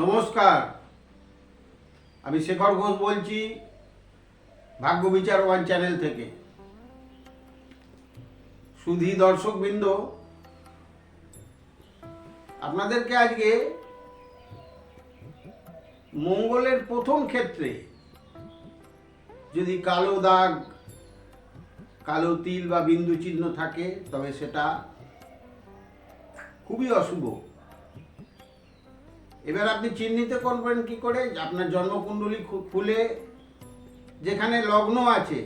নমস্কার। আমি শেখর ঘোষ বলছি, ভাগ্য বিচার ওয়ান চ্যানেল থেকে। সুধী দর্শকবৃন্দ, আপনাদেরকে আজকে মঙ্গলের প্রথম ক্ষেত্রে যদি কালো দাগ, কালো তিল বা বিন্দু চিহ্ন থাকে, তবে সেটা খুবই অশুভ। এবার আপনি চিহ্নিত করবেন কি করে? আপনার জন্মকুণ্ডলী খুলে যেখানে লগ্ন আছে,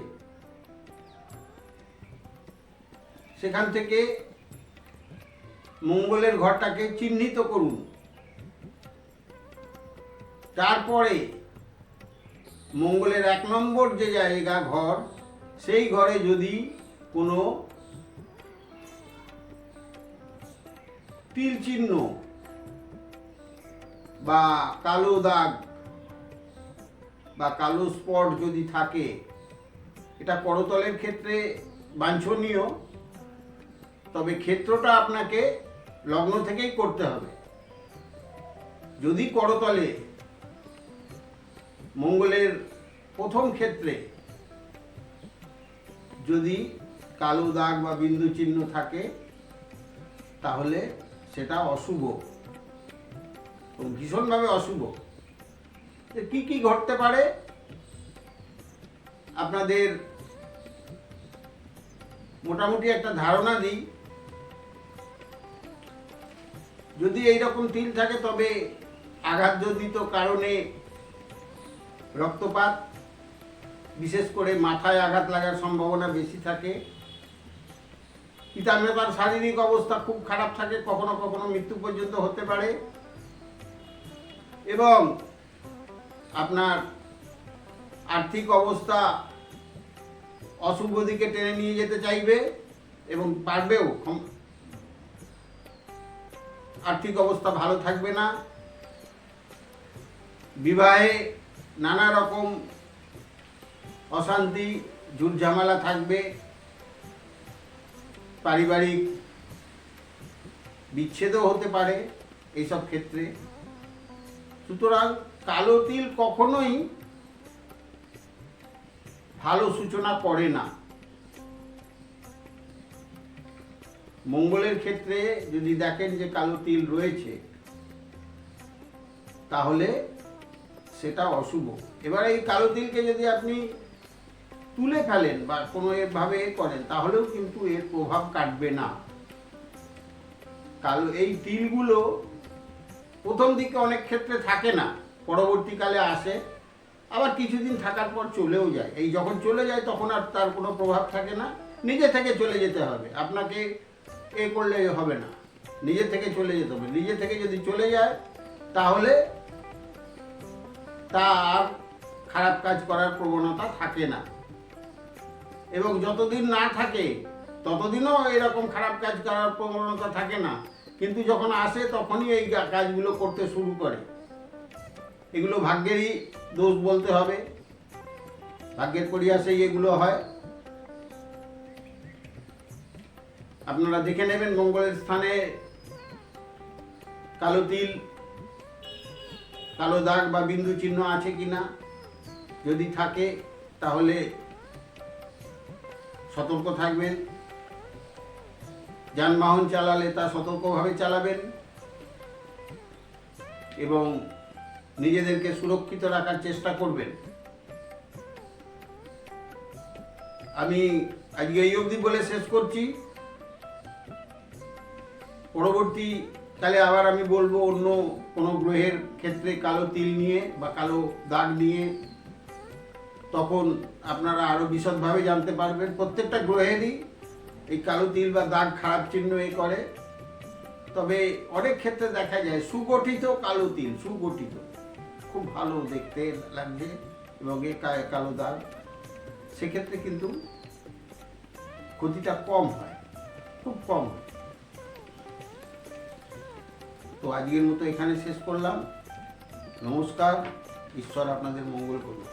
সেখান থেকে মঙ্গলের ঘরটাকে চিহ্নিত করুন। তারপরে মঙ্গলের এক নম্বর যে জায়গা ঘর, সেই ঘরে যদি কোনো তিল চিহ্ন বা কালো দাগ বা কালো স্পট যদি থাকে, এটা করতলের ক্ষেত্রে বাঞ্ছনীয়, তবে ক্ষেত্রটা আপনাকে লগ্ন থেকেই করতে হবে। যদি করতলে মঙ্গলের প্রথম ক্ষেত্রে যদি কালো দাগ বা বিন্দু চিহ্ন থাকে, তাহলে সেটা অশুভ। এবং ভীষণভাবে অশুভ। কি কি ঘটতে পারে? আপনাদের মোটামুটি একটা ধারণা দিই। যদি এই রকম তিল থাকে, তবে আঘাতজনিত কারণে রক্তপাত, বিশেষ করে মাথায় আঘাত লাগার সম্ভাবনা বেশি থাকে। পিতামাতার শারীরিক অবস্থা খুব খারাপ থাকে, কখনো কখনো মৃত্যু পর্যন্ত হতে পারে। এবং আপনার আর্থিক অবস্থা অশুভ দিকে টেনে নিয়ে যেতে চাইবে এবং পারবেও আর্থিক অবস্থা ভালো থাকবে না। বিবাহে নানা রকম অশান্তি, ঝুটঝামেলা থাকবে। পারিবারিক বিচ্ছেদও হতে পারে এইসব ক্ষেত্রে। সুতরাং কালো তিল কখনোই ভালো সূচনা করে না। মঙ্গলের ক্ষেত্রে যদি দেখেন যে কালো তিল রয়েছে, তাহলে সেটা অশুভ। এবার এই কালো তিলকে যদি আপনি তুলে ফেলেন বা কোনো এভাবে করেন, তাহলেও কিন্তু এর প্রভাব কাটবে না। কালো, এই তিলগুলো প্রথম দিকে অনেক ক্ষেত্রে থাকে না, পরবর্তীকালে আসে, আবার কিছুদিন থাকার পর চলেও যায়। এই যখন চলে যায়, তখন আর তার কোনো প্রভাব থাকে না। নিজে থেকে চলে যেতে হবে। আপনাকে এ করলে হবে না। নিজে থেকে চলে যেতে হবে। নিজে থেকে যদি চলে যায়, তাহলে তা আর খারাপ কাজ করার প্রবণতা থাকে না। এবং যতদিন না থাকে, ততদিনও এরকম খারাপ কাজ করার প্রবণতা থাকে না। কিন্তু যখন আসে তখনই এই কাজগুলো করতে শুরু করে। এগুলো ভাগ্যেরই দোষ বলতে হবে। ভাগ্যের পরিহাসেই এগুলো হয়। আপনারা দেখে নেবেন মঙ্গলের স্থানে কালো তিল, কালো দাগ বা বিন্দু চিহ্ন আছে কি না যদি থাকে, তাহলে সতর্ক থাকবেন। যানবাহন চালালে তা সতর্কভাবে চালাবেন এবং নিজেদেরকে সুরক্ষিত রাখার চেষ্টা করবেন। আমি আজকে এই অবধি বলে শেষ করছি। পরবর্তী তাহলে আবার আমি বলব, অন্য কোনো গ্রহের ক্ষেত্রে কালো তিল নিয়ে বা কালো দাগ নিয়ে তখন আপনারা আরও বিশদভাবে জানতে পারবেন। প্রত্যেকটা গ্রহেরই এই কালো তিল বা দাগ খারাপ চিহ্ন এ করে। তবে অনেক ক্ষেত্রে দেখা যায় সুগঠিত কালো তিল, সুগঠিত। খুব ভালো দেখতে লাগবে এবং এ কালো দাগ। সেক্ষেত্রে কিন্তু ক্ষতিটা কম হয়, খুব কম হয়। তো আজকের মতো এখানে শেষ করলাম। নমস্কার, ঈশ্বর আপনাদের মঙ্গল করুন